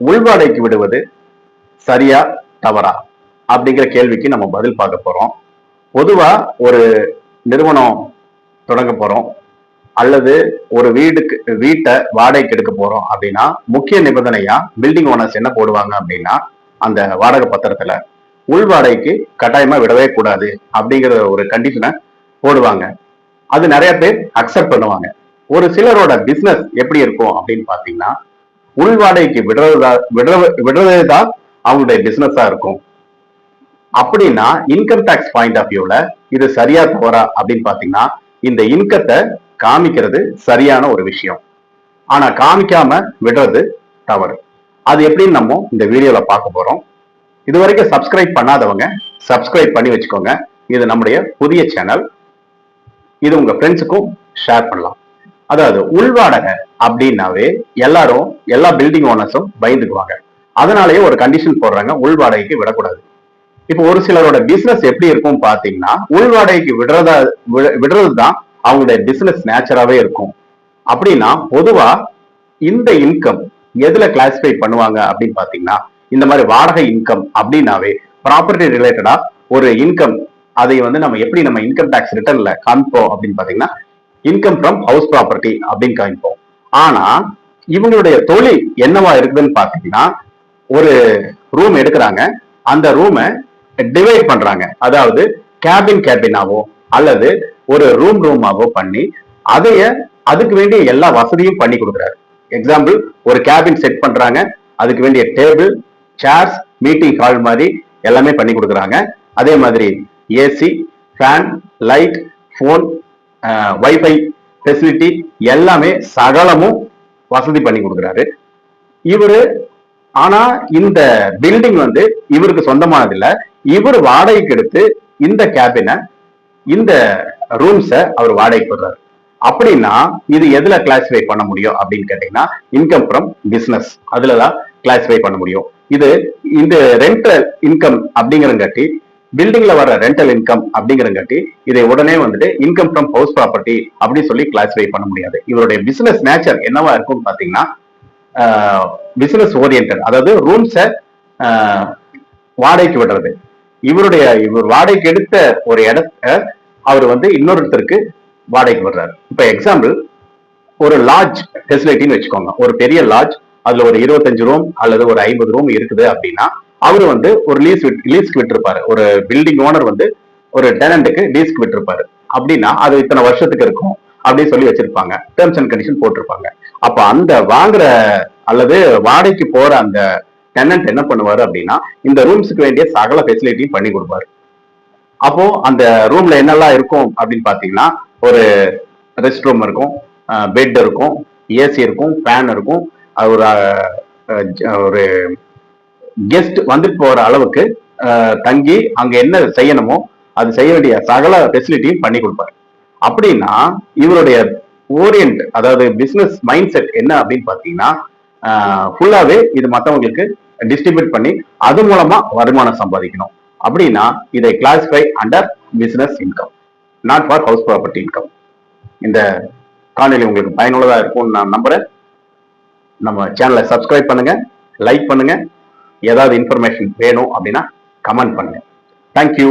உள்வாடைக்கு விடுவது சரியா தவறா? அப்படிங்கிற கேள்விக்கு நம்ம பதில் பார்க்க போறோம். பொதுவா ஒரு நிறுவனம் தொடங்க போறோம். அல்லது ஒரு வீடுக்கு வீட்டை வாடகைக்கு எடுக்க போறோம் அப்படின்னா முக்கிய நிபந்தனையா பில்டிங் ஓனர்ஸ் என்ன போடுவாங்க அப்படின்னா அந்த வாடகை பத்திரத்துல உள் வாடகைக்கு கட்டாயமா விடவே கூடாது அப்படிங்கிற ஒரு கண்டிஷனை போடுவாங்க. அது நிறைய பேர் அக்செப்ட் பண்ணுவாங்க. ஒரு சிலரோட பிசினஸ் எப்படி இருக்கும் அப்படின்னு பாத்தீங்கன்னா உள் வாடகைக்கு விடுறதா விடுறது விடுறதே தான் அவங்களுடைய பிசினஸா இருக்கும். அப்படின்னா இன்கம் டேக்ஸ் பாயிண்ட் ஆஃப் வியூல இது சரியா தவறா அப்படின்னு பாத்தீங்கன்னா இந்த இன்கத்தை காமிக்கிறது சரியான ஒரு விஷயம். ஆனா காமிக்காம விடுறது தவறு. அது எப்படின்னு நம்ம இந்த வீடியோல பார்க்க போறோம். இது வரைக்கும் சப்ஸ்கிரைப் பண்ணாதவங்க சப்ஸ்கிரைப் பண்ணி வச்சுக்கோங்க. இது நம்முடைய புதிய சேனல் இது உங்க ஃப்ரெண்ட்ஸுக்கும் ஷேர் பண்ணலாம். அதாவது உள்வாடகை அப்படின்னாவே எல்லாரும் எல்லா பில்டிங் ஓனர்ஸும் பயந்துக்குவாங்க. அதனாலேயே ஒரு கண்டிஷன் போடுறாங்க உள் வாடகைக்கு விடக்கூடாது. இப்போ ஒரு சிலரோட பிசினஸ் எப்படி இருக்கும் பாத்தீங்கன்னா உள் வாடகைக்கு விடுறதா விடுறது தான் அவங்களுடைய பிசினஸ் நேச்சராகவே இருக்கும். அப்படின்னா பொதுவா இந்த இன்கம் எதுல கிளாசிஃபை பண்ணுவாங்க அப்படின்னு பாத்தீங்கன்னா இந்த மாதிரி வாடகை இன்கம் அப்படின்னாவே ப்ராப்பர்ட்டி ரிலேட்டடா ஒரு இன்கம் அதை வந்து நம்ம எப்படி நம்ம இன்கம் டேக்ஸ் ரிட்டர்ன்ல காமிப்போம் அப்படின்னு பாத்தீங்கன்னா இன்கம் ஃப்ரம் ஹவுஸ் ப்ராப்பர்ட்டி அப்படின்னு காமிப்போம். ஆனா இவங்களுடைய தொழில் என்னவா இருக்குதுன்னு பாத்தீங்கன்னா ஒரு ரூம் எடுக்கிறாங்க. அந்த ரூமை டிவைட் பண்றாங்க. அதாவது கேபின் கேபினாவோ அல்லது ஒரு ரூம் ரூமாவோ பண்ணி அதைய அதுக்கு வேண்டிய எல்லா வசதியும் பண்ணி கொடுக்குறாரு. எக்ஸாம்பிள் ஒரு கேபின் செட் பண்றாங்க. அதுக்கு வேண்டிய டேபிள் சேர்ஸ் மீட்டிங் ஹால் மாதிரி எல்லாமே பண்ணி கொடுக்குறாங்க. அதே மாதிரி AC fan light phone wifi facility எல்லாமே சகலமும் வசதி பண்ணி கொடுக்குறாரு. இவரு ஆனா இந்த பில்டிங் வந்து இவருக்கு சொந்தமானது இல்ல. இவர் வாடகைக்கு எடுத்து இந்த கேபினை இந்த ரூம்ஸை அவர் வாடகைக்கு போடுறாரு அப்படின்னா இது எதுல கிளாசிஃபை பண்ண முடியும் அப்படின்னு கேட்டீங்கன்னா இன்கம் ஃப்ரம் பிசினஸ் அதுலதான் கிளாசிஃபை பண்ண முடியும். இது இந்த ரெண்டல் இன்கம் அப்படிங்கிறங்காட்டி பில்டிங்ல வர ரெண்டல் இன்கம் அப்படிங்கிறங்காட்டி இதை உடனே வந்துட்டு இன்கம் ஃப்ரம் ஹவுஸ் ப்ராப்பர்ட்டி அப்படின்னு சொல்லி கிளாசிஃபை பண்ண முடியாது. இவருடைய பிசினஸ் நேச்சர் என்னவா இருக்கும்னு பாத்தீங்கன்னா பிசினஸ் ஓரியன்ட் அதாவது ரூம்ஸை வாடகைக்கு விடுறது. இவருடைய இவர் வாடகைக்கு எடுத்த ஒரு இடத்த அவர் வந்து இன்னொருத்தருக்கு வாடகைக்கு விடுறாரு. இப்ப எக்ஸாம்பிள் ஒரு லாட்ஜ் ஃபெசிலிட்டின்னு வச்சுக்கோங்க. ஒரு பெரிய லாட்ஜ் அதுல ஒரு இருபத்தஞ்சு ரூம் அல்லது ஒரு ஐம்பது ரூம் இருக்குது அப்படின்னா அவர் வந்து ஒரு லீஸ் லீஸ்க்கு விட்டுருப்பாரு. ஒரு பில்டிங் ஓனர் வந்து ஒரு டேலண்ட்டுக்கு லீஸ்க்கு விட்டுருப்பாரு. அப்படின்னா அது இத்தனை வருஷத்துக்கு இருக்கும் அப்படின்னு சொல்லி வச்சிருப்பாங்க. டேர்ம்ஸ் அண்ட் கண்டிஷன் போட்டிருப்பாங்க. அப்ப அந்த வாங்குற அல்லது வாடகைக்கு போற அந்த டெனன்ட் என்ன பண்ணுவாரு அப்படின்னா இந்த ரூம்ஸுக்கு வேண்டிய சகல ஃபெசிலிட்டியும் பண்ணி கொடுப்பாரு. அப்போ அந்த ரூம்ல என்னெல்லாம் இருக்கும் அப்படின்னு பாத்தீங்கன்னா ஒரு ரெஸ்ட் ரூம் இருக்கும் பெட் இருக்கும் ஏசி இருக்கும் ஃபேன் இருக்கும் ஒரு ஒரு கெஸ்ட் வந்துட்டு போற அளவுக்கு தங்கி அங்க என்ன செய்யணுமோ அது செய்ய வேண்டிய சகல ஃபெசிலிட்டியும் பண்ணி கொடுப்பாரு. அப்படின்னா இவருடைய ஓரியன்ட் அதாவது பிசினஸ் மைண்ட் செட் என்ன அப்படின்னு பாத்தீங்கன்னா ஃபுல்லாவே இது மற்றவங்களுக்கு டிஸ்ட்ரிபியூட் பண்ணி அது மூலமா வருமானம் சம்பாதிக்கணும். அப்படின்னா இதை classify under business income not for house property income இந்த காணொலி உங்களுக்கு பயனுள்ளதா இருக்கும்னு நான் நம்புறேன். நம்ம சேனலை சப்ஸ்கிரைப் பண்ணுங்க லைக் பண்ணுங்க. ஏதாவது இன்ஃபர்மேஷன் வேணும் அப்படின்னா கமெண்ட் பண்ணுங்க. தேங்க்யூ